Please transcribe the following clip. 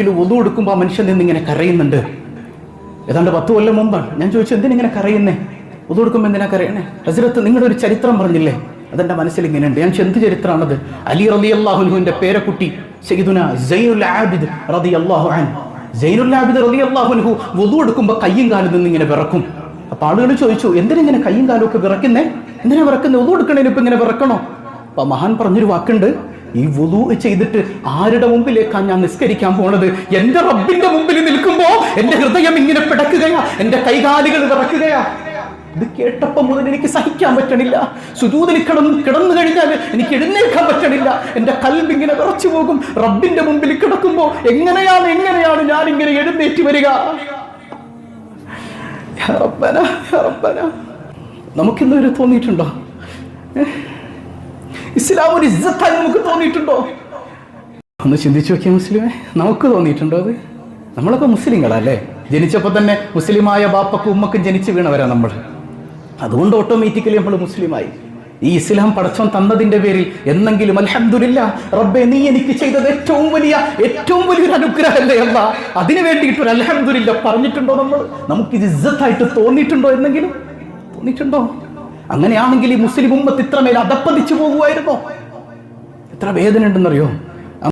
ഒരിക്കലും ഒതു കൊടുക്കുമ്പോൾ ആ മനുഷ്യൻ നിന്ന് ഇങ്ങനെ കരയുന്നുണ്ട്. ഏതാണ്ട് പത്ത് കൊല്ലം മുമ്പാണ്. ഞാൻ ചോദിച്ചു എന്തിനിങ്ങനെ കരയുന്നേ? ഒതു കൊടുക്കുമ്പോൾ എന്തിനാ കരയണേ? ഹസരത്ത് നിങ്ങളുടെ ഒരു ചരിത്രം പറഞ്ഞില്ലേ? അതെന്റെ മനസ്സിൽ ഇങ്ങനെയുണ്ട് ഞാൻ എന്ത് ചരിത്രമാണത്? അലി റലി അള്ളാഹുനുവിന്റെ പേരക്കുട്ടി സയ്യിദുന സൈനുൽ ആബിദ് റതി അൻ ആബിദ് റതി എടുക്കുമ്പോൾ കയ്യും കാലും നിന്ന് ഇങ്ങനെ വിറക്കും. അപ്പൊ ആളുകൾ ചോദിച്ചു എന്തിനിങ്ങനെ കയ്യും കാലും ഒക്കെ വിറക്കുന്നേ? എന്തിനാ വിറക്കുന്നേ? ഒതു കൊടുക്കണേനിപ്പോ ഇങ്ങനെ വിറക്കണോ? അപ്പൊ മഹാൻ പറഞ്ഞൊരു വാക്കുണ്ട് ഈ വുളു ചെയ്തിട്ട് ആരുടെ മുമ്പിലേക്കാണ് ഞാൻ നിസ്കരിക്കാൻ പോണത്? എന്റെ റബ്ബിന്റെ മുമ്പിൽ നിൽക്കുമ്പോ എന്റെ ഹൃദയം ഇങ്ങനെ പിടക്കുകയാ എന്റെ കൈകാലുകൾ വിറക്കുകയാ. ഇത് കേട്ടപ്പോ മുതൽ എനിക്ക് സഹിക്കാൻ പറ്റണില്ല. സുജൂതിൽ കിടന്ന് കിടന്നു കഴിഞ്ഞാൽ എനിക്ക് എഴുന്നേൽക്കാൻ പറ്റണില്ല. എന്റെ കൽബ് ഇങ്ങനെ വിറച്ചു പോകും. റബ്ബിന്റെ മുമ്പിൽ കിടക്കുമ്പോ എങ്ങനെയാണ് എങ്ങനെയാണ് ഞാൻ ഇങ്ങനെ എഴുന്നേറ്റ് വരിക. നമുക്കിന്നൊരു തോന്നിയിട്ടുണ്ടോ? ഇസ്ലാം ഒരു ഇജ്ജത്തായി നമുക്ക് തോന്നിയിട്ടുണ്ടോ? ഒന്ന് ചിന്തിച്ചു നോക്കിയ മുസ്ലിമേ നമുക്ക് തോന്നിയിട്ടുണ്ടോ അത്? നമ്മളൊക്കെ മുസ്ലിങ്ങളല്ലേ? ജനിച്ചപ്പോൾ തന്നെ മുസ്ലിമായ ബാപ്പക്കും ഉമ്മക്കും ജനിച്ച് വീണവരാ നമ്മൾ അതുകൊണ്ട് ഓട്ടോമാറ്റിക്കലി നമ്മൾ മുസ്ലിമായി. ഈ ഇസ്ലാം പടച്ചോൻ തന്നതിന്റെ പേരിൽ എന്നെങ്കിലും അലഹദില്ല റബ്ബെ നീ എനിക്ക് ചെയ്തത് ഏറ്റവും വലിയ ഏറ്റവും വലിയൊരു അനുഗ്രഹമല്ലേ അല്ല? അതിനു വേണ്ടിയിട്ട് ഒരു അലഹദില്ല പറഞ്ഞിട്ടുണ്ടോ നമ്മൾ നമുക്ക് ഇത് ഇജ്ജത്തായിട്ട് തോന്നിയിട്ടുണ്ടോ എന്നെങ്കിലും? തോന്നിയിട്ടുണ്ടോ? അങ്ങനെയാണെങ്കിൽ ഈ മുസ്ലിം ഉമ്മത്ത് ഇത്രമേൽ അതപ്പതിച്ചു പോകുമായിരുന്നോ? എത്ര വേദന ഉണ്ടെന്നറിയോ